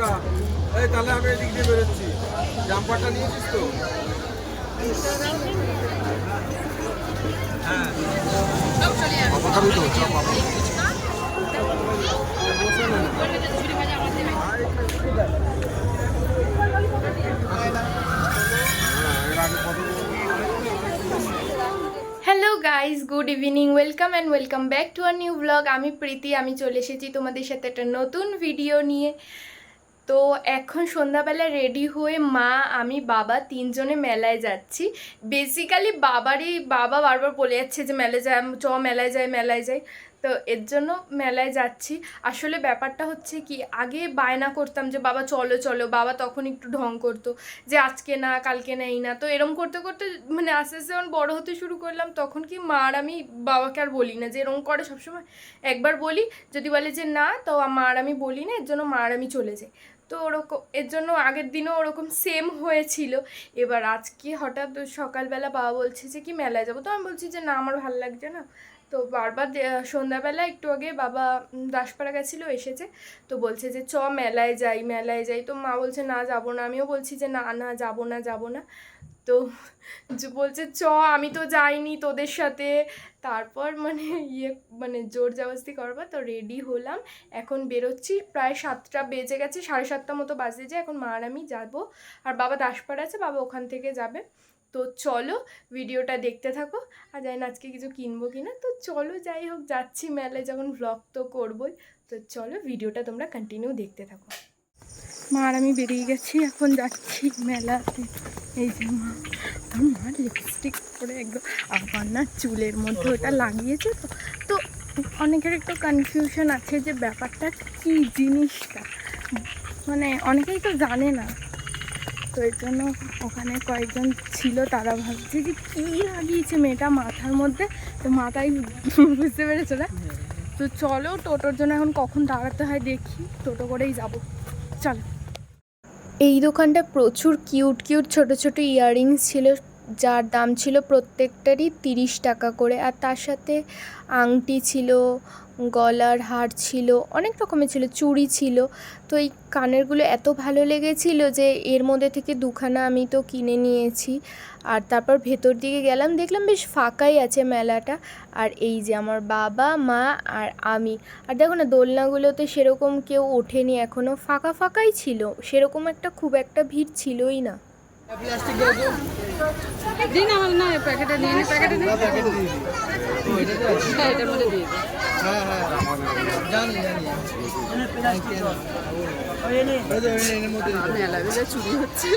টাকা এই তাহলে আমি এদিক দিয়ে বেরোচ্ছি। জাম্পারটা নিয়েছিস তো? Hello guys good evening welcome and welcome back to our new blog আমি প্রীতি, আমি চলে এসেছি তোমাদের সাথে একটা নতুন ভিডিও নিয়ে। তো এখন সন্ধ্যাবেলা রেডি হয়ে মা, আমি, বাবা তিনজনে মেলায় যাচ্ছি। বেসিক্যালি বাবারই, বাবা বারবার বলে যাচ্ছে যে মেলায় যায় চ, মেলায় যায় মেলায় যাই। তো এর জন্য মেলায় যাচ্ছি। আসলে ব্যাপারটা হচ্ছে কি, আগে বায়না করতাম যে, বাবা চলো চলো। বাবা তখন একটু ঢং করতো যে, আজকে না, কালকে না এই না। তো এরম করতে করতে মানে আস্তে আস্তে যখন বড়ো হতে শুরু করলাম, তখন কি মা আর আমি বাবাকে আর বলি না যে, এরম করে সবসময়। একবার বলি, যদি বলে যে, না, তো মা আর আমি বলি না, এর জন্য মা আর আমি চলে যাই। তো ওরকম, এর জন্য আগের দিনও ওরকম সেম হয়েছিল। এবার আজকে হঠাৎ সকালবেলা বাবা বলছে যে, কি মেলায় যাব? তো আমি বলছি যে, না, আমার ভালো লাগছে না। তো বারবার সন্ধ্যাবেলা একটু আগে বাবা দাসপাড়া গেছিল, এসেছে। তো বলছে যে, চ, মেলায় যাই মেলায় যাই। তো মা বলছে, না, যাব না। আমিও বলছি যে, না না, যাব না যাব না। তো বলছে, চ, আমি তো যাইনি তোদের সাথে। তারপর মানে ইয়ে মানে জোর জবস্তি করবা তো রেডি হলাম। এখন বেরোচ্ছি, প্রায় সাতটা বেজে গেছে, সাড়ে সাতটা মতো বাজে যে, এখন মা আর আমি যাব। আর বাবা দাসপাড়া আছে, বাবা ওখান থেকে যাবে। তো চলো, ভিডিওটা দেখতে থাকো। আর জানি না আজকে কিছু কিনবো কিনা। তো চলো, যাই হোক, যাচ্ছি মেলায়, যখন ভ্লগ তো করবোই। তো চলো, ভিডিওটা তোমরা কন্টিনিউ দেখতে থাকো। মা আর আমি বেরিয়ে গেছি, এখন যাচ্ছি মেলাতে। এই যে মা আর মা লিপস্টিক পরে একদম আবার না চুলের মধ্যে ওটা লাগিয়েছে তো। তো অনেকের একটু কনফিউশন আছে যে ব্যাপারটা কী জিনিসটা? মানে অনেকেই তো জানে না। তো এর জন্য ওখানে কয়েকজন ছিল, তারা ভাবছে যে কী লাগিয়েছে মেয়েটা মাথার মধ্যে? তো মাথায় বুঝতে পেরেছ না। তো চলো টোটোর জন্য এখন কখন দাঁড়াতে হয় দেখি। টোটো করেই যাব। চলো। এই দোকানটা প্রচুর কিউট কিউট ছোট ছোট ইয়াররিংস ছিল। যার দাম ছিল প্রত্যেকটারই তিরিশ টাকা করে আর তার সাথে আংটি ছিল, গলার হার ছিল, অনেক রকমের ছিল, চুড়ি ছিল। তো এই কানেরগুলো এত ভালো লেগেছিল যে এর মধ্যে থেকে দুখানা আমি তো কিনে নিয়েছি। আর তারপর ভেতর দিকে গেলাম, দেখলাম বেশ ফাঁকাই আছে মেলাটা। আর এই যে আমার বাবা, মা আর আমি। আর দেখো না, দোলনাগুলোতে সেরকম কেউ ওঠেনি এখনও ফাঁকা ফাঁকাই ছিল। সেরকম একটা খুব একটা ভিড় ছিলই না। দিন আমার না প্যাকেটে নিয়ে নি প্যাকেটে নিয়ে প্যাকেটে আছে। হ্যাঁ এটার মধ্যে দিয়ে হ্যাঁ হ্যাঁ জানি চুরি হচ্ছে।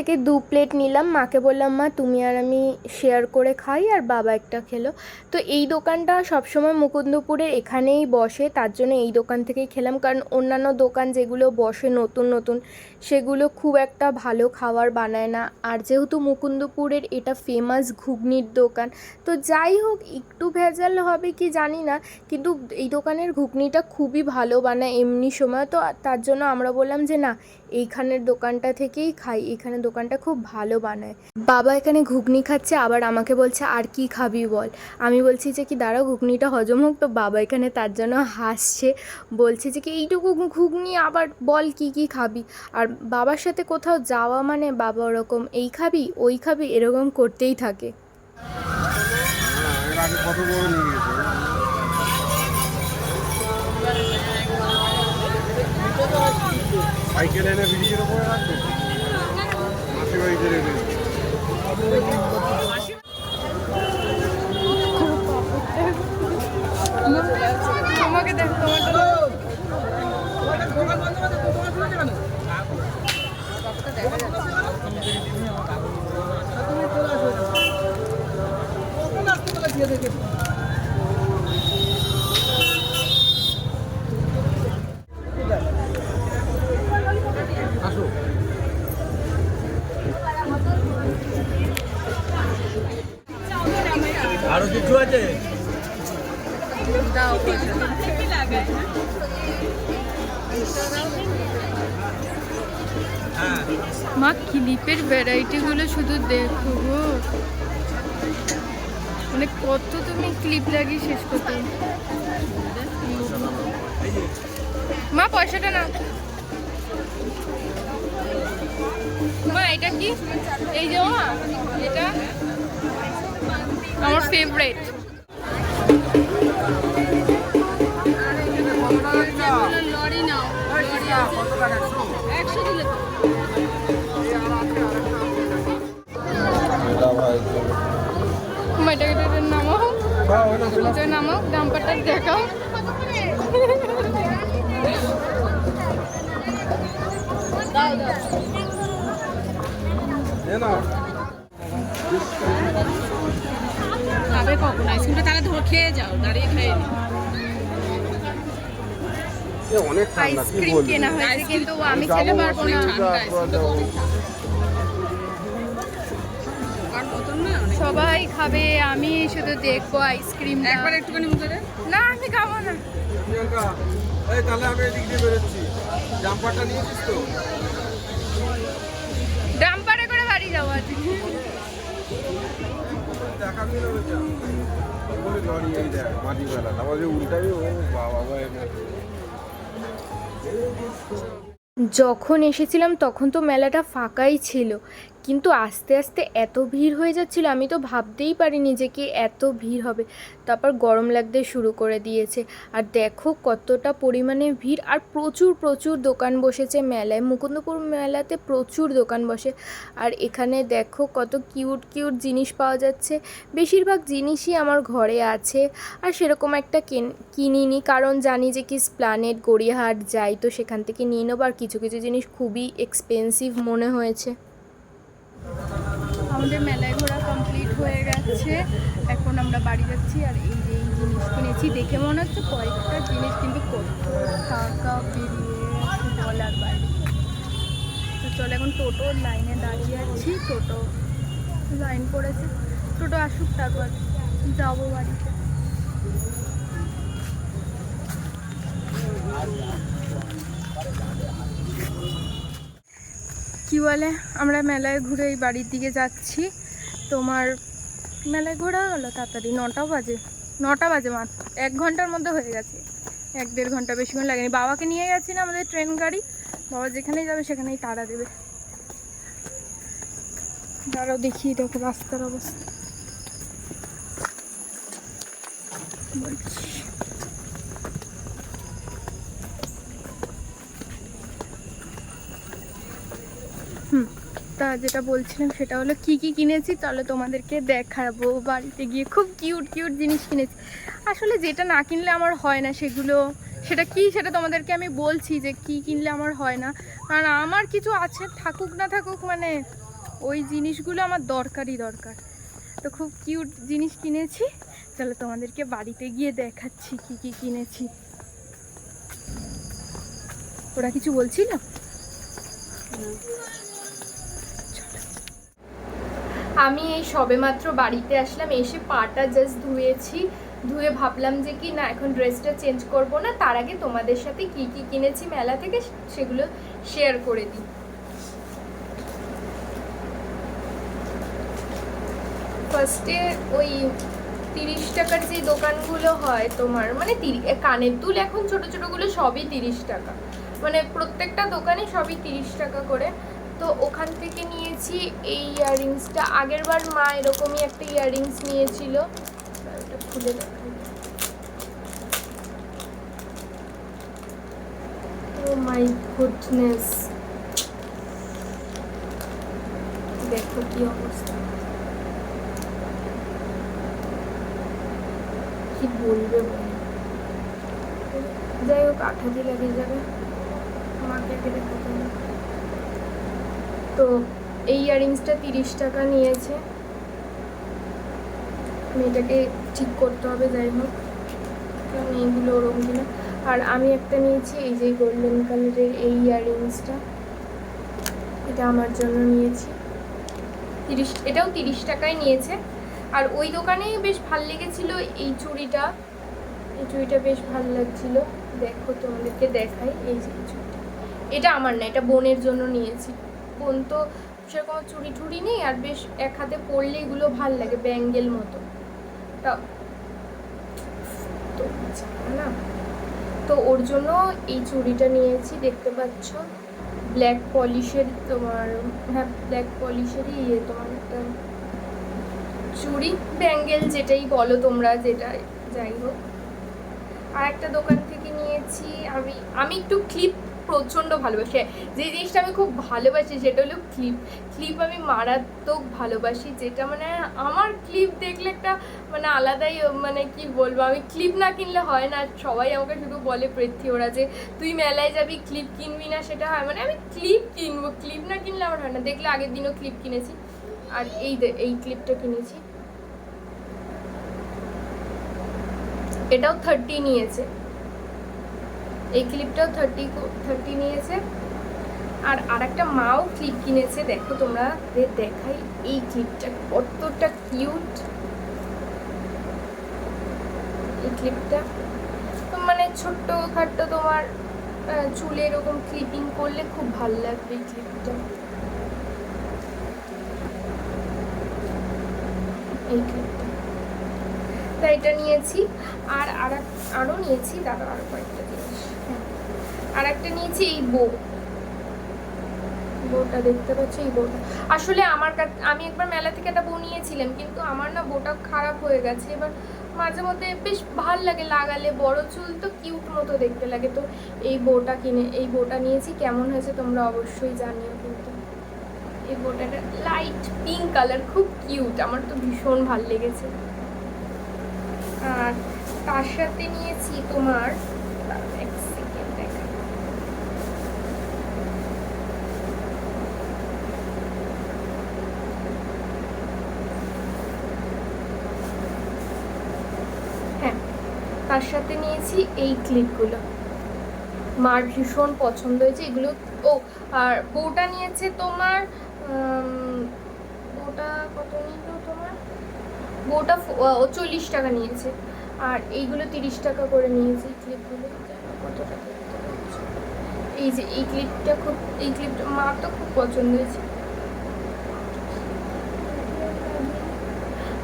থেকে দু প্লেট নিলাম। মাকে বললাম, মা, তুমি আর আমি শেয়ার করে খাই আর বাবা একটা খেলো। তো এই দোকানটা সবসময় মুকুন্দপুরে এখানেই বসে, তার জন্য এই দোকান থেকেই খেলাম। কারণ অন্যান্য দোকান যেগুলো বসে নতুন নতুন, সেগুলো খুব একটা ভালো খাবার বানায় না। আর যেহেতু মুকুন্দপুরের এটা ফেমাস ঘুগনির দোকান, তো যাই হোক, একটু ভেজাল হবে কি জানি না, কিন্তু এই দোকানের ঘুগনিটা খুবই ভালো বানায় এমনি সময়। তো তার জন্য আমরা বললাম যে, না এইখানের দোকানটা থেকেই খাই। এখানে দোকানটা খুব ভালো বানায়। বাবা এখানে ঘুগনি খাচ্ছে, আবার আমাকে বলছে, আর কি খাবি বল? আমি বলছি যে, কি দাঁড়াও, ঘুগনিটা হজম হোক। তো বাবা এখানে তার জন্য হাসছে। বলছে যে, কি এইটুকু ঘুগনি, আবার বল কি কি খাবি? আর বাবার সাথে কোথাও যাওয়া মানে বাবা ওরকম, এই খাবি, ওই খাবি, এরকম করতেই থাকে। সাইকেল এনে ব্রিজের উপরে রাখবে। মাসি বাড়িতে রেখে তোমাকে দেখ তোমার আসো ক্লিপের ভ্যারাইটিগুলো শুধু দেখো গো। মানে কত তুমি ক্লিপ লাগিয়ে শেষ করতে। মা পয়সাটা না মা এটা কি? এই যে মা এটা আমার ফেভারিট লরি নাও একশো। দিলে তো মা এটা এটা এটা নামাও এটা নামাও ডাম্পারটা দেখাও। খাবে কখন? আইসক্রিমটা তাহলে ধরো খেয়ে যাও দাঁড়িয়ে খেয়ে অনেক আইসক্রিম কেনা হয়েছে কিন্তু আমি খেতে পারব না। সবাই খাবে আমি শুধু দেখব আইসক্রিম একবার একটুখানি মুখে না আমি খাব না। এই তাহলে আমি এদিক দিয়ে বেরোচ্ছি। নিয়েছিস তো? ডাম্পারে করে বাড়ি যাব আজকে। দেখাবি না বলে লরি এই দেখ মাটি বেলা তারপর যে উল্টাবি ও বাবা বাবা যখন এসেছিলাম তখন তো মেলাটা ফাঁকাই ছিল। কিন্তু আস্তে আস্তে এত ভিড় হয়ে যাচ্ছিল, আমি তো ভাবতেই পারিনি যে কি এত ভিড় হবে। তারপর গরম লাগতে শুরু করে দিয়েছে। আর দেখো কতটা পরিমাণে ভিড়। আর প্রচুর প্রচুর দোকান বসেছে মেলায়। মুকুন্দপুর মেলাতে প্রচুর দোকান বসে। আর এখানে দেখো কত কিউট কিউট জিনিস পাওয়া যাচ্ছে। বেশিরভাগ জিনিসই আমার ঘরে আছে। আর সেরকম একটা কেন- কিনিনি। কারণ জানি যে কি স্প্লানেট, গড়িয়াহাট যাই তো সেখান থেকে নিয়ে নেব। আর কিছু কিছু জিনিস খুবই এক্সপেন্সিভ মনে হয়েছে। আমাদের মেলায় ঘোরা কমপ্লিট হয়ে গেছে। এখন আমরা বাড়ি যাচ্ছি আর এই যে এই জিনিস কিনেছি দেখে মনে হচ্ছে কয়েকটা জিনিস কিন্তু টাকা বেরিয়ে, বলার বাইরে। তো চলো এখন টোটোর লাইনে দাঁড়িয়ে আছি। টোটো লাইন পড়েছে। টোটো আসুক তারপর যাব বাড়িতে। কি বলে? আমরা মেলায় ঘুরে এই বাড়ির দিকে যাচ্ছি। তোমার মেলায় ঘোরা হলো তাড়াতাড়ি? নটা বাজে। নটা বাজে মাত্র এক ঘণ্টার মধ্যে হয়ে গেছে। এক দেড় ঘণ্টা বেশিক্ষণ লাগেনি। বাবাকে নিয়ে গেছি না আমাদের ট্রেন গাড়ি। বাবা যেখানেই যাবে সেখানেই তাড়া দেবে। দাঁড়াও দেখি, দেখো রাস্তার অবস্থা। বলছি। তা যেটা বলছিলাম সেটা হলো, কি কি কিনেছি তাহলে তোমাদেরকে দেখাবো। বাড়িতে গিয়ে খুব কিউট কিউট জিনিস কিনেছি। আসলে যেটা না কিনলে আমার হয় না সেগুলো, সেটা কি সেটা তোমাদেরকে আমি বলছি যে কি কিনলে আমার হয় না। কারণ আমার কিছু আছে, থাকুক না থাকুক মানে ওই জিনিসগুলো আমার দরকারই দরকার। তো খুব কিউট জিনিস কিনেছি, তাহলে তোমাদেরকে বাড়িতে গিয়ে দেখাচ্ছি কি কি কিনেছি। ওরা কিছু বলছিল? আমি এই সবেমাত্র বাড়িতে আসলাম, এসে পাটা জাস্ট ধুয়েছি। ধুয়ে ভাবলাম যে কি না, এখন ড্রেসটা চেঞ্জ করব না, তার আগে তোমাদের সাথে কি কি কিনেছি মেলা থেকে সেগুলো শেয়ার করে দিই। ফার্স্টে ওই তিরিশ টাকার যে দোকানগুলো হয় তোমার মানে কানের দুল এখন ছোট ছোটগুলো সবই তিরিশ টাকা। মানে প্রত্যেকটা দোকানে সবই তিরিশ টাকা করে। তো ওখান থেকে নিয়েছি এই ইয়াররিংসটা। আগের বার মা এরকমই একটা ইয়াররিংস নিয়েছিল। খুলে ও মাই গুডনেস। দেখো কি অবস্থা। কি বলবে যাই হোক আঠাতে লেগে যাবে। আমাকে দেখাতে। তো এই ইয়াররিংসটা তিরিশ টাকা নিয়েছে। মেয়েটাকে ঠিক করতে হবে, যাই হোক। কারণ এইগুলো ওরকম কিনা আর আমি একটা নিয়েছি, এই যে গোল্ডেন কালারের এই ইয়াররিংসটা এটা আমার জন্য নিয়েছি। তিরিশ, এটাও তিরিশ টাকায় নিয়েছে। আর ওই দোকানেই বেশ ভালো লেগেছিল এই চুড়িটা। এই চুড়িটা বেশ ভালো লাগছিল। দেখো তোমাদেরকে দেখাই এই যে চুড়িটা। এটা আমার না, এটা বোনের জন্য নিয়েছি। বোন তো সেরকম চুড়ি টুড়ি নেই আর বেশ এক হাতে পরলে এগুলো ভালো লাগে ব্যাঙ্গেল মতো। তা তো না তো ওর জন্য এই চুড়িটা নিয়েছি, দেখতে পাচ্ছ। ব্ল্যাক পলিশের তোমার হ্যাঁ ব্ল্যাক পলিশেরই ইয়ে তোমার একটা চুড়ি, ব্যাঙ্গেল যেটাই বলো তোমরা, যেটা যাই হোক। আর একটা দোকান থেকে নিয়েছি, আমি আমি একটু ক্লিপ প্রচণ্ড ভালোবাসি। যে জিনিসটা আমি খুব ভালোবাসি সেটা হলো ক্লিপ ক্লিপ আমি মারাত্মক ভালোবাসি, যেটা মানে আমার ক্লিপ দেখলে একটা মানে আলাদাই মানে কি বলব, আমি ক্লিপ না কিনলে হয় না। সবাই আমাকে শুধু বলে, পৃথ্বী, ওরা যে তুই মেলায় যাবি ক্লিপ কিনবি না, সেটা হয়। মানে আমি ক্লিপ কিনবো ক্লিপ না কিনলে আমার হয় না। দেখলে আগের দিনও ক্লিপ কিনেছি। আর এই এই ক্লিপটা কিনেছি। এটাও থার্টি নিয়েছে। এই ক্লিপটাও থার্টি থার্টি নিয়েছে। আর আরেকটা মাও ক্লিপ কিনেছে, দেখো তোমরা দেখাই এই ক্লিপটা কতটা কিউট এই ক্লিপটা তো মানে ছোট্ট খাট্ট তোমার চুলে এরকম ক্লিপিং করলে খুব ভালো লাগবে এই ক্লিপটা এই ক্লিপটা তাই এটা নিয়েছি, আর আর আরও নিয়েছি, দাদা আরও কয়েকটা জিনিস। আর একটা নিয়েছি এই বউ বউটা দেখতে পাচ্ছ এই বউটা। আসলে আমার কাছে, আমি একবার মেলা থেকে একটা বউ নিয়েছিলাম, কিন্তু আমার না বউটা খারাপ হয়ে গেছে। এবার মাঝে মধ্যে বেশ ভালো লাগে লাগালে, বড় চুল তো কিউট মতো দেখতে লাগে। তো এই বউটা কিনে, এই বউটা নিয়েছি, কেমন হয়েছে তোমরা অবশ্যই জানিও কিন্তু। এই বউটাটা লাইট পিঙ্ক কালার খুব কিউট। আমার তো ভীষণ ভালো লেগেছে। আর তার সাথে নিয়েছি তোমার। হ্যাঁ তার সাথে নিয়েছি এই ক্লিপগুলো মার ভীষণ পছন্দ হয়েছে এগুলো। ও, আর বউটা নিয়েছে তোমার বউটা কত নিল তোমার? ও চল্লিশ টাকা নিয়েছে। আর এইগুলো তিরিশ টাকা করে নিয়েছে ক্লিপগুলো কত টাকা এই যে এই ক্লিপটা খুব, এই ক্লিপটা মা তো খুব পছন্দ হয়েছে।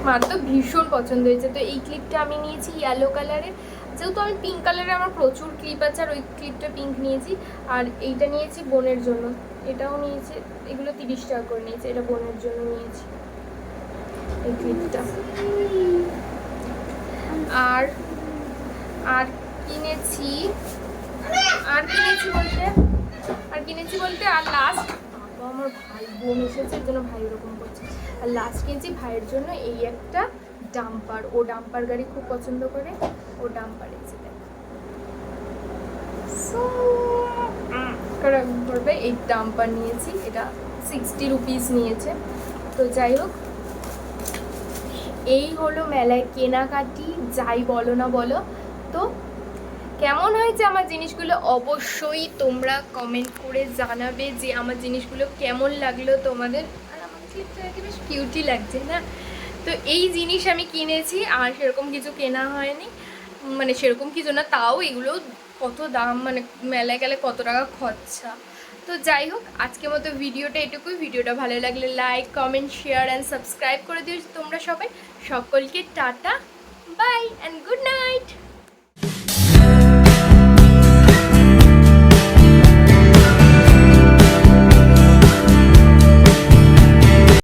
মার তো ভীষণ পছন্দ হয়েছে। তো এই ক্লিপটা আমি নিয়েছি ইয়েলো কালারের যেহেতু আমি পিঙ্ক কালারে আমার প্রচুর ক্লিপ আছে, আর ওই ক্লিপটা পিঙ্ক নিয়েছি। আর এইটা নিয়েছি বোনের জন্য। এটাও নিয়েছে, এগুলো তিরিশ টাকা করে নিয়েছে, এটা বোনের জন্য নিয়েছি। আর আর কিনেছি আর কিনেছি বলতে, আর কিনেছি বলতে, আর লাস্ট আমার ভাই বোন এসেছে জন্য ভাই এরকম করছে। আর লাস্ট কিনেছি ভাইয়ের জন্য এই একটা ডাম্পার। ও ডাম্পার গাড়ি খুব পছন্দ করে, ও ডাম্পার এসে করবে এই ডাম্পার নিয়েছি, এটা সিক্সটি রুপিস নিয়েছে। তো যাই হোক এই হলো মেলায় কেনাকাটি, যাই বলো না বলো। তো কেমন হয়েছে আমার জিনিসগুলো? অবশ্যই তোমরা কমেন্ট করে জানাবে যে আমার জিনিসগুলো কেমন লাগল তোমাদের। আর আমার বেশ কিউটি লাগছে না তো এই জিনিস আমি কিনেছি, আর সেরকম কিছু কেনা হয়নি। মানে সেরকম কিছু না, তাও এগুলো কত দাম মানে মেলায় গেলে কত টাকা খরচা। তো যাই হোক, আজকের মতো ভিডিওটা এটুকুই। ভিডিওটা ভালো লাগলে like comment share and subscribe করে দিও তোমরা সবাই। সকলকে tata bye and good night